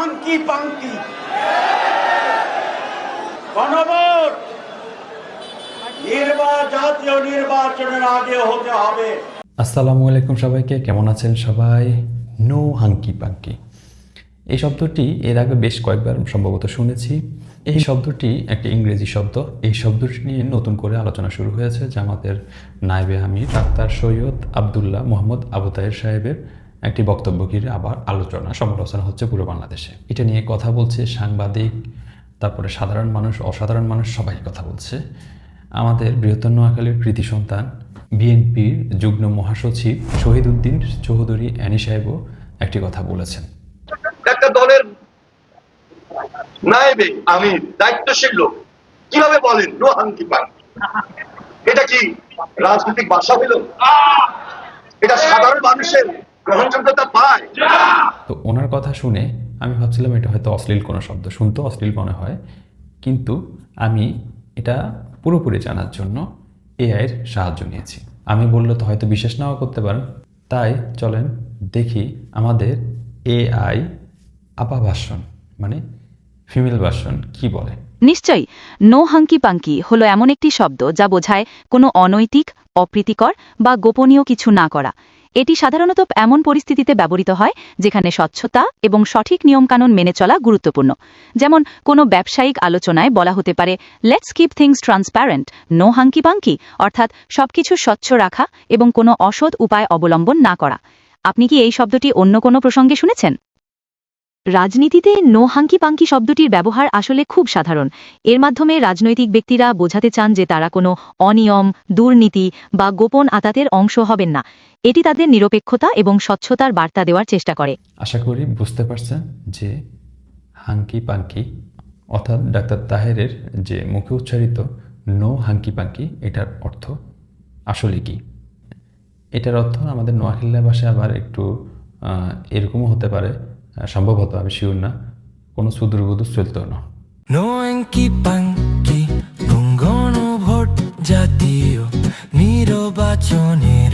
Hunky পাঙ্কি? গণভোট! জাতীয় নির্বাচনের আগে হতে হবে। আসসালামু আলাইকুম সবাইকে, কেমন আছেন সবাই? No hanky panky. এই শব্দটি এর আগে বেশ কয়েকবার সম্ভবত শুনেছি। এই শব্দটি একটি ইংরেজি শব্দ। এই শব্দটি নিয়ে নতুন করে আলোচনা শুরু হয়েছে জামাতের নায়েবে আমির ডাক্তার সৈয়দ আবদুল্লাহ মোহাম্মদ আবু তাহের সাহেবের একটি বক্তব্য ঘিরে আবার আলোচনা, সমালোচনা হচ্ছে পুরো বাংলাদেশে। এটা নিয়ে কথা বলছে সাংবাদিক, তারপরে সাধারণ মানুষ, অসাধারণ মানুষ, সবাই কথা বলছে। আমাদের বৃহত্তর নোয়াখালীর কৃতি সন্তান, বিএনপির যুগ্ম মহাসচিব শহীদ উদ্দিন চৌধুরী অ্যানি সাহেবও একটি কথা বলেছেন। একটা দলের নায়েবে আমি দায়িত্বশীল লোক, কীভাবে বলেন নো হাঙ্কি এটা কি রাজনৈতিক ভাষা হইল? এটা সাধারণ মানুষের গ্রহণযোগ্যতা পায়। তো ওনার কথা শুনে আমি ভাবছিলাম এটা হয়তো অশ্লীল কোনো শব্দ শুনতেও অশ্লীল মনে হয়। কিন্তু আমি এটা পুরোপুরি জানার জন্য এআইয়ের সাহায্য নিয়েছি। আমি বললে তো হয়তো বিশ্বাস নাও করতে পারেন। তাই চলেন দেখি আমাদের এআই আপা ভাষণ মানে ফিমেল ভার্সন কি বলে? নিশ্চয়ই নো হাঙ্কি পাঙ্কি হলো এমন একটি শব্দ যা বোঝায় কোনো অনৈতিক অপ্রীতিকর বা গোপনীয় কিছু না করা। এটি সাধারণত এমন পরিস্থিতিতে ব্যবহৃত হয়, যেখানে স্বচ্ছতা এবং সঠিক নিয়মকানুন মেনে চলা গুরুত্বপূর্ণ। যেমন, কোনো ব্যবসায়িক আলোচনায় বলা হতে পারে let's keep things transparent no hanky panky অর্থাৎ সবকিছু স্বচ্ছ রাখা এবং কোনো অসৎ উপায় অবলম্বন না করা। আপনি কি এই শব্দটি অন্য কোনো প্রসঙ্গে শুনেছেন? রাজনীতিতে নো হাঙ্কি পাঙ্কি শব্দটির ব্যবহার আসলে খুব সাধারণ। এর মাধ্যমে রাজনৈতিক ব্যক্তিরা বোঝাতে চান যে তারা কোনো অনিয়ম, দুর্নীতি বা গোপন আতাতের অংশ হবেন না। এটি তাদের নিরপেক্ষতা এবং স্বচ্ছতার বার্তা দেওয়ার চেষ্টা করে। আশা করি বুঝতে পারছেন যে হাঙ্কি পাঙ্কি অর্থাৎ ডাক্তার তাহেরের যে মুখে উচ্চারিত নো হাঙ্কি পাঙ্কি এটার অর্থ আসলে কি? এটার অর্থ আমাদের নোয়াখিল্লা ভাষায় আবার একটু এরকমও হতে পারে। সম্ভবত আমি শিওর না। কোনো সুদূরবুদু চলতো না। নয় পাঙ্কি ভঙ্গন ভোট জাতীয় নির্বাচনে